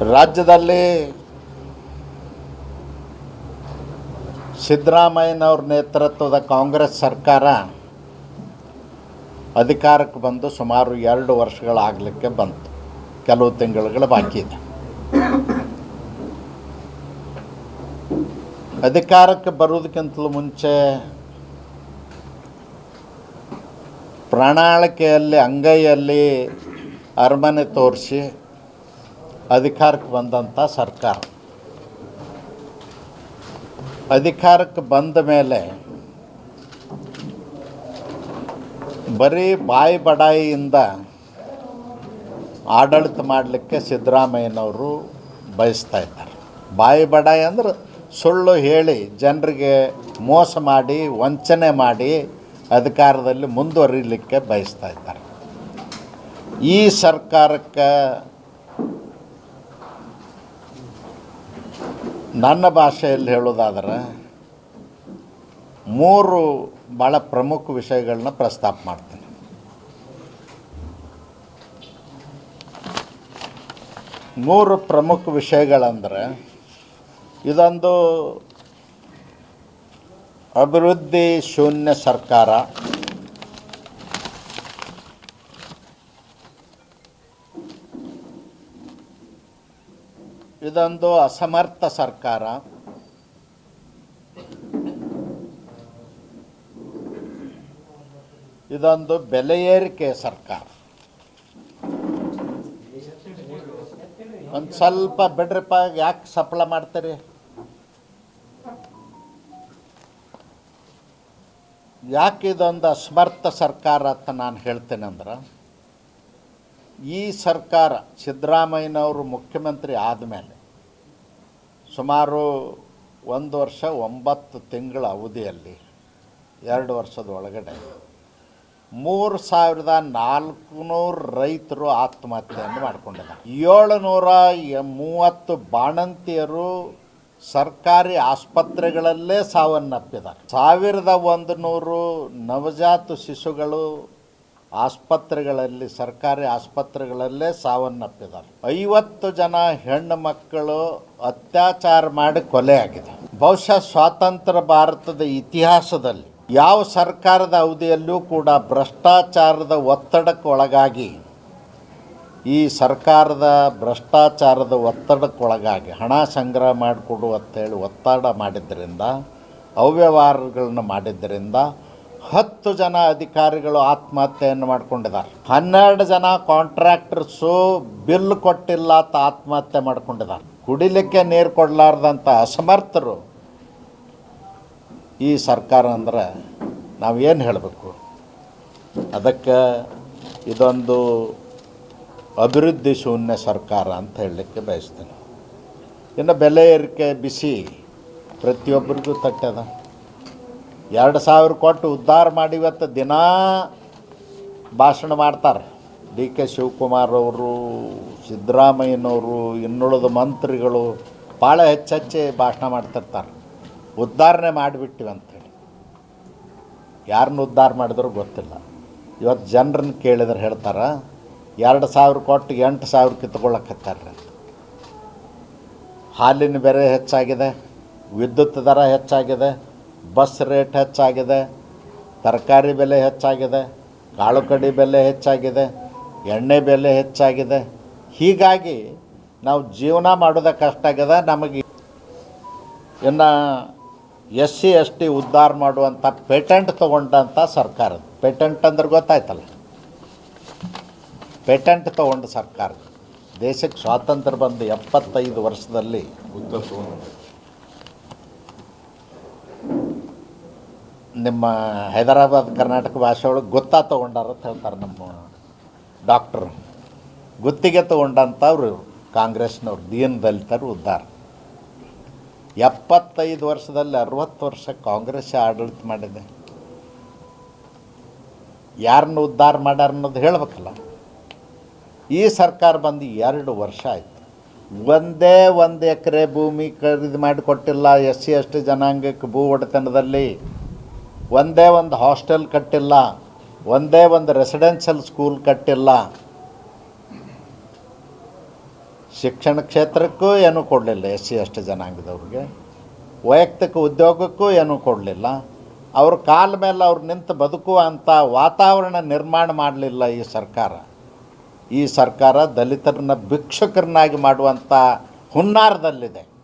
ರಾಜ್ಯದಲ್ಲಿ ಸಿದ್ದರಾಮಯ್ಯನವ್ರ ನೇತೃತ್ವದ ಕಾಂಗ್ರೆಸ್ ಸರ್ಕಾರ ಅಧಿಕಾರಕ್ಕೆ ಬಂದು ಸುಮಾರು ಎರಡು ವರ್ಷಗಳಾಗಲಿಕ್ಕೆ ಬಂತು. ಕೆಲವು ತಿಂಗಳುಗಳು ಬಾಕಿ ಇದೆ. ಅಧಿಕಾರಕ್ಕೆ ಬರೋದಕ್ಕಿಂತಲೂ ಮುಂಚೆ ಪ್ರಣಾಳಿಕೆಯಲ್ಲಿ, ಅಂಗೈಯಲ್ಲಿ ಅರಮನೆ ತೋರಿಸಿ ಅಧಿಕಾರಕ್ಕೆ ಬಂದಂಥ ಸರ್ಕಾರ. ಅಧಿಕಾರಕ್ಕೆ ಬಂದ ಮೇಲೆ ಬರೀ ಬಾಯಿ ಬಡಾಯಿಯಿಂದ ಆಡಳಿತ ಮಾಡಲಿಕ್ಕೆ ಸಿದ್ದರಾಮಯ್ಯನವರು ಬಯಸ್ತಾ ಇದ್ದಾರೆ. ಬಾಯಿ ಬಡಾಯಿ ಅಂದ್ರೆ ಸುಳ್ಳು ಹೇಳಿ ಜನರಿಗೆ ಮೋಸ ಮಾಡಿ, ವಂಚನೆ ಮಾಡಿ ಅಧಿಕಾರದಲ್ಲಿ ಮುಂದುವರಿಲಿಕ್ಕೆ ಬಯಸ್ತಾ ಇದ್ದಾರೆ. ಈ ಸರ್ಕಾರಕ್ಕೆ ನನ್ನ ಭಾಷೆಯಲ್ಲಿ ಹೇಳೋದಾದ್ರೆ ಮೂರು ಭಾಳ ಪ್ರಮುಖ ವಿಷಯಗಳನ್ನ ಪ್ರಸ್ತಾಪ ಮಾಡ್ತೀನಿ. ಮೂರು ಪ್ರಮುಖ ವಿಷಯಗಳಂದರೆ, ಇದೊಂದು ಅಭಿವೃದ್ಧಿ ಶೂನ್ಯ ಸರ್ಕಾರ ಇದೊಂದು ಅಸಮರ್ಥ ಸರ್ಕಾರ. ಇದೊಂದು ಬೆಲೆ ಏರಿಕೆ ಸರ್ಕಾರ. ಒಂದು ಸ್ವಲ್ಪ ಬಿಡ್ರಿಪ್ಪ ಯಾಕೆ ಸಪ್ಲ ಮಾಡ್ತೀರಿ? ಯಾಕೆ ಇದೊಂದು ಅಸಮರ್ಥ ಸರ್ಕಾರ ಅಂತ ನಾನು ಹೇಳ್ತೇನೆ ಅಂದ್ರೆ ಈ ಸರ್ಕಾರ ಸಿದ್ದರಾಮಯ್ಯನವರು ಮುಖ್ಯಮಂತ್ರಿ ಆದಮೇಲೆ ಸುಮಾರು ಒಂದು ವರ್ಷ ಒಂಬತ್ತು ತಿಂಗಳ ಅವಧಿಯಲ್ಲಿ, ಎರಡು ವರ್ಷದ ಒಳಗಡೆ ಮೂರು ಸಾವಿರದ ನಾಲ್ಕುನೂರು ರೈತರು ಆತ್ಮಹತ್ಯೆಯನ್ನು ಮಾಡಿಕೊಂಡಿದ್ದಾರೆ. ಏಳುನೂರ ಮೂವತ್ತು ಬಾಣಂತಿಯರು ಸರ್ಕಾರಿ ಆಸ್ಪತ್ರೆಗಳಲ್ಲೇ ಸಾವನ್ನಪ್ಪಿದ್ದಾರೆ. ಸಾವಿರದ ಒಂದು ನೂರು ನವಜಾತ ಶಿಶುಗಳು ಆಸ್ಪತ್ರೆಗಳಲ್ಲಿ, ಸರ್ಕಾರಿ ಆಸ್ಪತ್ರೆಗಳಲ್ಲೇ ಸಾವನ್ನಪ್ಪಿದ್ದಾರೆ. ಐವತ್ತು ಜನ ಹೆಣ್ಣು ಮಕ್ಕಳು ಅತ್ಯಾಚಾರ ಮಾಡಿ ಕೊಲೆ ಆಗಿದೆ ಬಹುಶಃ ಸ್ವಾತಂತ್ರ್ಯ ಭಾರತದ ಇತಿಹಾಸದಲ್ಲಿ ಯಾವ ಸರ್ಕಾರದ ಅವಧಿಯಲ್ಲೂ ಕೂಡ ಭ್ರಷ್ಟಾಚಾರದ ಒತ್ತಡಕ್ಕೆ ಒಳಗಾಗಿ, ಈ ಸರ್ಕಾರದ ಭ್ರಷ್ಟಾಚಾರದ ಒತ್ತಡಕ್ಕೊಳಗಾಗಿ ಹಣ ಸಂಗ್ರಹ ಮಾಡಿಕೊಡು ಅಂತೇಳಿ ಒತ್ತಡ ಮಾಡಿದ್ದರಿಂದ ಅವ್ಯವಹಾರಗಳನ್ನು ಮಾಡಿದ್ದರಿಂದ ಹತ್ತು ಜನ ಅಧಿಕಾರಿಗಳು ಆತ್ಮಹತ್ಯೆಯನ್ನು ಮಾಡ್ಕೊಂಡಿದ್ದಾರೆ. ಹನ್ನೆರಡು ಜನ ಕಾಂಟ್ರಾಕ್ಟರ್ಸು ಬಿಲ್ ಕೊಟ್ಟಿಲ್ಲ ಅಂತ ಆತ್ಮಹತ್ಯೆ ಮಾಡ್ಕೊಂಡಿದ್ದಾರೆ. ಕುಡಿಲಿಕ್ಕೆ ನೀರು ಕೊಡಲಾರ್ದಂಥ ಅಸಮರ್ಥರು ಈ ಸರ್ಕಾರ ಅಂದ್ರೆ ನಾವೇನು ಹೇಳಬೇಕು? ಅದಕ್ಕೆ ಇದೊಂದು ಅಭಿವೃದ್ಧಿ ಶೂನ್ಯ ಸರ್ಕಾರ ಅಂತ ಹೇಳಲಿಕ್ಕೆ ಬಯಸ್ತೇನೆ. ಇನ್ನು ಬೆಲೆ ಏರಿಕೆ ಬಿಸಿ ಪ್ರತಿಯೊಬ್ಬರಿಗೂ ತಟ್ಟದ. ಎರಡು ಸಾವಿರ ಕೊಟ್ಟು ಉದ್ಧಾರ ಮಾಡಿ ಇವತ್ತು ದಿನಾ ಭಾಷಣ ಮಾಡ್ತಾರೆ. ಡಿ ಕೆ ಶಿವಕುಮಾರ್ ಅವರು, ಸಿದ್ದರಾಮಯ್ಯನವರು, ಇನ್ನುಳಿದ ಮಂತ್ರಿಗಳು ಭಾಳ ಹೆಚ್ಚೆಚ್ಚೆ ಭಾಷಣ ಮಾಡ್ತಿರ್ತಾರೆ. ಉದ್ಧಾರಣೆ ಮಾಡಿಬಿಟ್ಟಿವಿ ಅಂಥೇಳಿ. ಯಾರನ್ನ ಉದ್ಧಾರ ಮಾಡಿದ್ರು ಗೊತ್ತಿಲ್ಲ. ಇವತ್ತು ಜನರನ್ನು ಕೇಳಿದ್ರೆ ಹೇಳ್ತಾರೆ, ಎರಡು ಸಾವಿರ ಕೊಟ್ಟು ಎಂಟು ಸಾವಿರ ಕಿತ್ಕೊಳ್ಳಕತ್ತಾರೆ ಹಾಲಿನ ಬೆಲೆ ಹೆಚ್ಚಾಗಿದೆ, ವಿದ್ಯುತ್ ದರ ಹೆಚ್ಚಾಗಿದೆ ಬಸ್ ರೇಟ್ ಹೆಚ್ಚಾಗಿದೆ, ತರಕಾರಿ ಬೆಲೆ ಹೆಚ್ಚಾಗಿದೆ ಕಾಳು ಕಡಿ ಬೆಲೆ ಹೆಚ್ಚಾಗಿದೆ, ಎಣ್ಣೆ ಬೆಲೆ ಹೆಚ್ಚಾಗಿದೆ. ಹೀಗಾಗಿ ನಾವು ಜೀವನ ಮಾಡೋದೇ ಕಷ್ಟ ಆಗ್ಯದ, ನಮಗೆ ಇನ್ನು ಎಸ್ ಸಿ, ಎಸ್ ಟಿ ಉದ್ಧಾರ ಮಾಡುವಂಥ ಪೇಟೆಂಟ್ ತೊಗೊಂಡಂಥ ಸರ್ಕಾರ. ಪೇಟೆಂಟ್ ಅಂದ್ರೆ ಗೊತ್ತಾಯ್ತಲ್ಲ? ಪೇಟೆಂಟ್ ತೊಗೊಂಡ ಸರ್ಕಾರ. ದೇಶಕ್ಕೆ ಸ್ವಾತಂತ್ರ್ಯ ಬಂದು ಎಪ್ಪತ್ತೈದು ವರ್ಷದಲ್ಲಿ ನಿಮ್ಮ ಹೈದರಾಬಾದ್ ಕರ್ನಾಟಕ ಭಾಷೆ ಒಳಗೆ ಗೊತ್ತಾ ತೊಗೊಂಡಾರ ಅಂತ ಹೇಳ್ತಾರೆ ನಮ್ಮ ಡಾಕ್ಟ್ರು. ಗುತ್ತಿಗೆ ತೊಗೊಂಡಂಥವ್ರು ಇವರು, ಕಾಂಗ್ರೆಸ್ನವ್ರು ದೀನ್ ದಲಿತರು ಉದ್ಧಾರ ಎಪ್ಪತ್ತೈದು ವರ್ಷದಲ್ಲಿ ಅರವತ್ತು ವರ್ಷ ಕಾಂಗ್ರೆಸ್ ಆಡಳಿತ ಮಾಡಿದೆ. ಯಾರನ್ನ ಉದ್ಧಾರ ಮಾಡ್ಯಾರ ಅನ್ನೋದು ಹೇಳಬೇಕಲ್ಲ. ಈ ಸರ್ಕಾರ ಬಂದು ಎರಡು ವರ್ಷ ಆಯಿತು. ಒಂದೇ ಒಂದು ಎಕರೆ ಭೂಮಿ ಖರೀದಿ ಮಾಡಿಕೊಟ್ಟಿಲ್ಲ ಎಸ್ ಸಿ ಎಸ್ ಟಿ ಜನಾಂಗಕ್ಕೆ ಭೂ ಒಡೆತನದಲ್ಲಿ ಒಂದೇ ಒಂದು ಹಾಸ್ಟೆಲ್ ಕಟ್ಟಿಲ್ಲ, ಒಂದೇ ಒಂದು ರೆಸಿಡೆನ್ಷಿಯಲ್ ಸ್ಕೂಲ್ ಕಟ್ಟಿಲ್ಲ. ಶಿಕ್ಷಣ ಕ್ಷೇತ್ರಕ್ಕೂ ಏನೂ ಕೊಡಲಿಲ್ಲ ಎಸ್ ಸಿ ಎಸ್ ಟಿ ಜನಾಂಗದವ್ರಿಗೆ. ವೈಯಕ್ತಿಕ ಉದ್ಯೋಗಕ್ಕೂ ಏನೂ ಕೊಡಲಿಲ್ಲ. ಅವ್ರ ಕಾಲ ಮೇಲೆ ಅವ್ರು ನಿಂತು ಬದುಕುವಂಥ ವಾತಾವರಣ ನಿರ್ಮಾಣ ಮಾಡಲಿಲ್ಲ ಈ ಸರ್ಕಾರ. ಈ ಸರ್ಕಾರ ದಲಿತರನ್ನ ಭಿಕ್ಷುಕರನ್ನಾಗಿ ಮಾಡುವಂಥ ಹುನ್ನಾರದಲ್ಲಿದೆ.